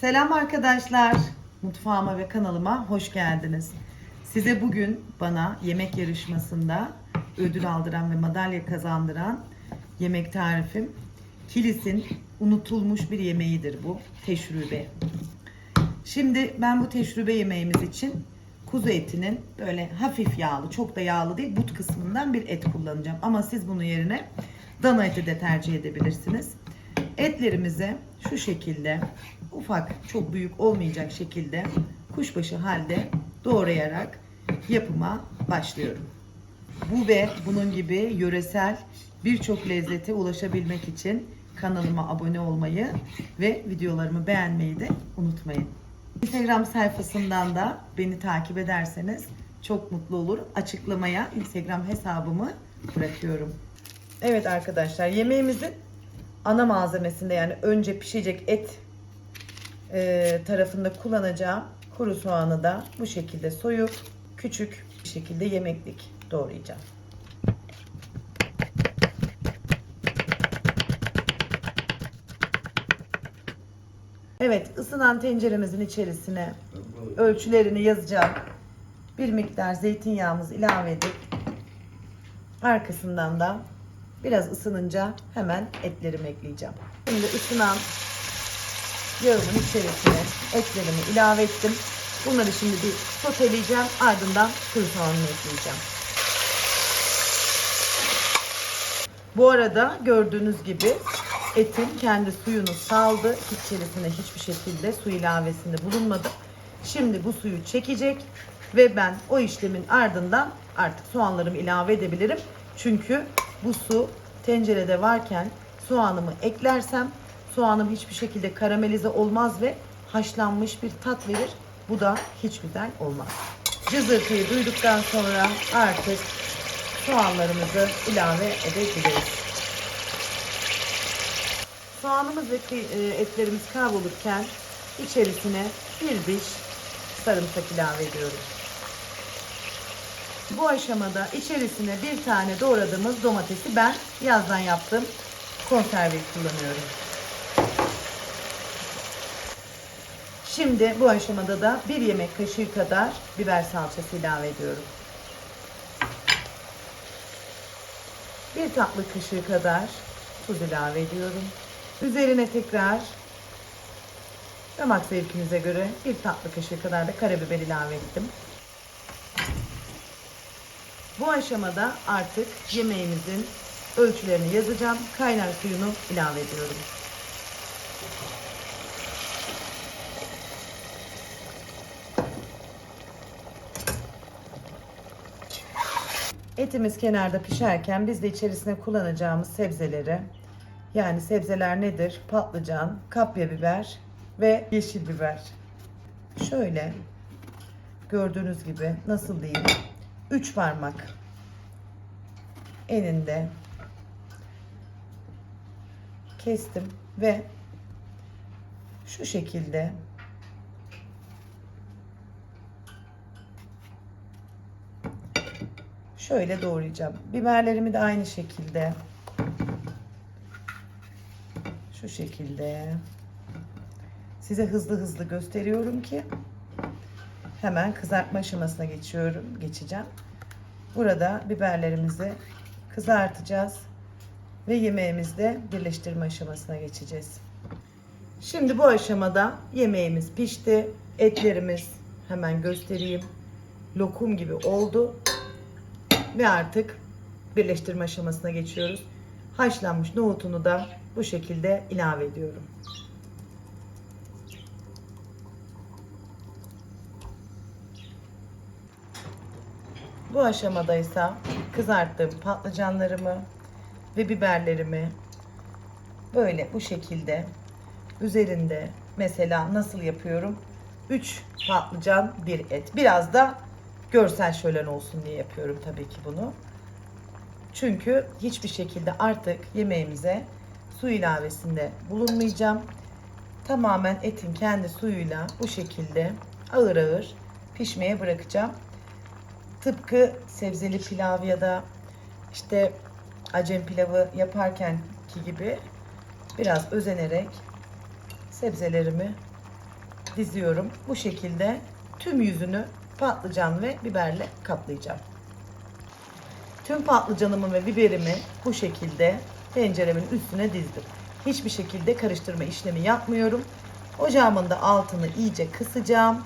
Selam arkadaşlar. Mutfağıma ve kanalıma hoş geldiniz. Size bugün bana yemek yarışmasında ödül aldıran ve madalya kazandıran yemek tarifim. Kilis'in unutulmuş bir yemeğidir bu. Teşrübe. Şimdi ben bu teşrübe yemeğimiz için kuzu etinin böyle hafif yağlı, çok da yağlı değil, but kısmından bir et kullanacağım. Ama siz bunun yerine dana eti de tercih edebilirsiniz. Etlerimizi şu şekilde ufak, çok büyük olmayacak şekilde kuşbaşı halde doğrayarak yapıma başlıyorum. Bu ve bunun gibi yöresel birçok lezzete ulaşabilmek için kanalıma abone olmayı ve videolarımı beğenmeyi de unutmayın. Instagram sayfasından da beni takip ederseniz çok mutlu olur. Açıklamaya Instagram hesabımı bırakıyorum. Evet arkadaşlar yemeğimizin ana malzemesinde yani önce pişecek et e, tarafında kullanacağım kuru soğanı da bu şekilde soyup küçük bir şekilde yemeklik doğrayacağım. Evet ısınan tenceremizin içerisine ölçülerini yazacağım. Bir miktar zeytinyağımızı ilave edip arkasından da biraz ısınınca hemen etlerimi ekleyeceğim. Şimdi ısınan yağımın içerisine etlerimi ilave ettim. Bunları şimdi bir soteleyeceğim. Ardından kuru soğanını ekleyeceğim. Bu arada gördüğünüz gibi etin kendi suyunu saldı. İçerisine hiçbir şekilde su ilavesinde bulunmadı. Şimdi bu suyu çekecek ve ben o işlemin ardından artık soğanlarımı ilave edebilirim. Çünkü bu su tencerede varken soğanımı eklersem soğanım hiçbir şekilde karamelize olmaz ve haşlanmış bir tat verir. Bu da hiç güzel olmaz. Cızırtıyı duyduktan sonra artık soğanlarımızı ilave edebiliriz. Soğanımız ve e, etlerimiz kavrulurken içerisine bir diş sarımsak ilave ediyorum. Bu aşamada içerisine bir tane doğradığımız domatesi ben yazdan yaptım. Konserve kullanıyorum. Şimdi bu aşamada da bir yemek kaşığı kadar biber salçası ilave ediyorum. Bir tatlı kaşığı kadar tuz ilave ediyorum. Üzerine tekrar damak zevkinize göre bir tatlı kaşığı kadar da karabiber ilave ettim. Bu aşamada artık yemeğimizin ölçülerini yazacağım. Kaynar suyunu ilave ediyorum. Etimiz kenarda pişerken biz de içerisine kullanacağımız sebzeleri yani sebzeler nedir? Patlıcan, kapya biber ve yeşil biber. Şöyle gördüğünüz gibi nasıl diyeyim? 3 parmak eninde kestim ve şu şekilde şöyle doğrayacağım. Biberlerimi de aynı şekilde. Şu şekilde. Size hızlı hızlı gösteriyorum ki hemen kızartma aşamasına geçiyorum geçeceğim. Burada biberlerimizi kızartacağız ve yemeğimizde birleştirme aşamasına geçeceğiz. Şimdi bu aşamada yemeğimiz pişti. Etlerimiz hemen göstereyim. Lokum gibi oldu ve artık birleştirme aşamasına geçiyoruz haşlanmış nohutunu da bu şekilde ilave ediyorum. Bu aşamada ise kızarttığım patlıcanlarımı ve biberlerimi böyle bu şekilde üzerinde mesela nasıl yapıyorum? 3 patlıcan, bir et. Biraz da görsel şölen olsun diye yapıyorum tabii ki bunu. Çünkü hiçbir şekilde artık yemeğimize su ilavesinde bulunmayacağım. Tamamen etin kendi suyuyla bu şekilde ağır ağır pişmeye bırakacağım. Tıpkı sebzeli pilav ya da işte acem pilavı yaparken ki gibi biraz özenerek sebzelerimi diziyorum. Bu şekilde tüm yüzünü patlıcan ve biberle kaplayacağım. Tüm patlıcanımı ve biberimi bu şekilde tenceremin üstüne dizdim. Hiçbir şekilde karıştırma işlemi yapmıyorum. Ocağımın da altını iyice kısacağım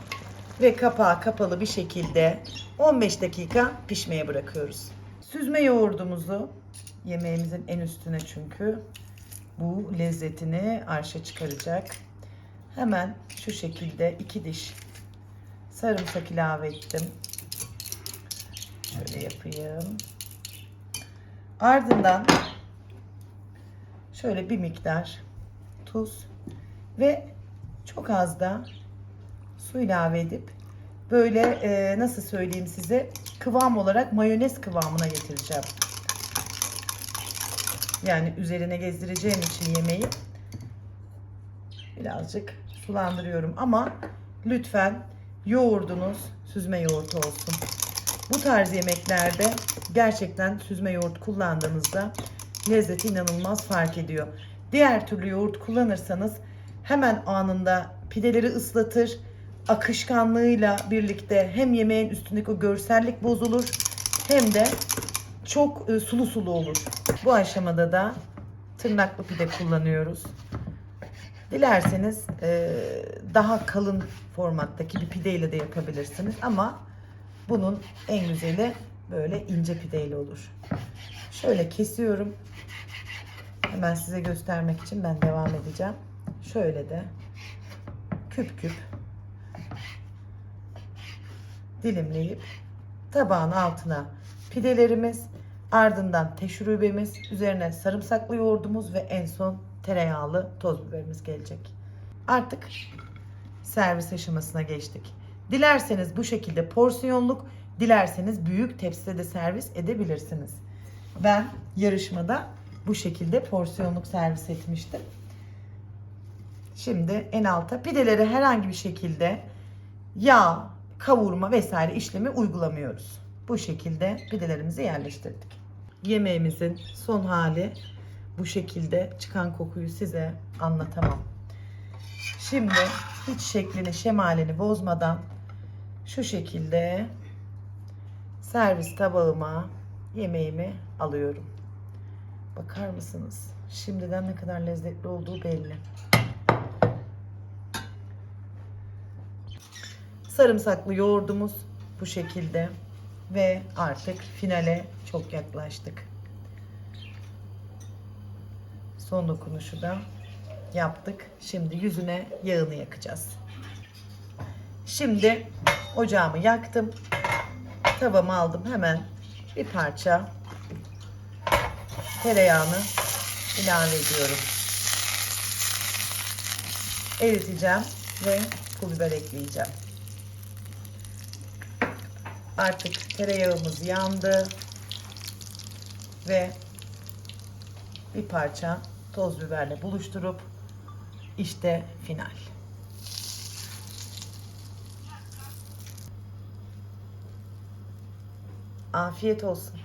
ve kapağı kapalı bir şekilde 15 dakika pişmeye bırakıyoruz. Süzme yoğurdumuzu yemeğimizin en üstüne çünkü bu lezzetini arşa çıkaracak. Hemen şu şekilde iki diş sarımsak ilave ettim. Şöyle yapayım. Ardından şöyle bir miktar tuz ve çok az da su ilave edip böyle e, nasıl söyleyeyim size kıvam olarak mayonez kıvamına getireceğim. Yani üzerine gezdireceğim için yemeği birazcık sulandırıyorum ama lütfen yoğurdunuz süzme yoğurt olsun. Bu tarz yemeklerde gerçekten süzme yoğurt kullandığınızda lezzeti inanılmaz fark ediyor. Diğer türlü yoğurt kullanırsanız hemen anında pideleri ıslatır. Akışkanlığıyla birlikte hem yemeğin üstündeki o görsellik bozulur hem de çok e, sulu sulu olur. Bu aşamada da tırnaklı pide kullanıyoruz. Dilerseniz e, daha kalın formattaki bir pideyle de yapabilirsiniz ama bunun en güzeli böyle ince pideyle olur. Şöyle kesiyorum. Hemen size göstermek için ben devam edeceğim. Şöyle de küp küp dilimleyip tabağın altına pidelerimiz, ardından teşrübemiz, üzerine sarımsaklı yoğurdumuz ve en son tereyağlı toz biberimiz gelecek. Artık servis aşamasına geçtik. Dilerseniz bu şekilde porsiyonluk, dilerseniz büyük tepside de servis edebilirsiniz. Ben yarışmada bu şekilde porsiyonluk servis etmiştim. Şimdi en alta pideleri herhangi bir şekilde yağ, kavurma vesaire işlemi uygulamıyoruz. Bu şekilde pidelerimizi yerleştirdik. Yemeğimizin son hali bu şekilde çıkan kokuyu size anlatamam. Şimdi hiç şeklini şemalini bozmadan şu şekilde servis tabağıma yemeğimi alıyorum. Bakar mısınız? Şimdiden ne kadar lezzetli olduğu belli. Sarımsaklı yoğurdumuz bu şekilde ve artık finale çok yaklaştık. Son dokunuşu da yaptık. Şimdi yüzüne yağını yakacağız. Şimdi ocağımı yaktım. Tavamı aldım. Hemen bir parça tereyağını ilave ediyorum. Eriteceğim ve pul biber ekleyeceğim. Artık tereyağımız yandı ve bir parça toz biberle buluşturup işte final. Afiyet olsun.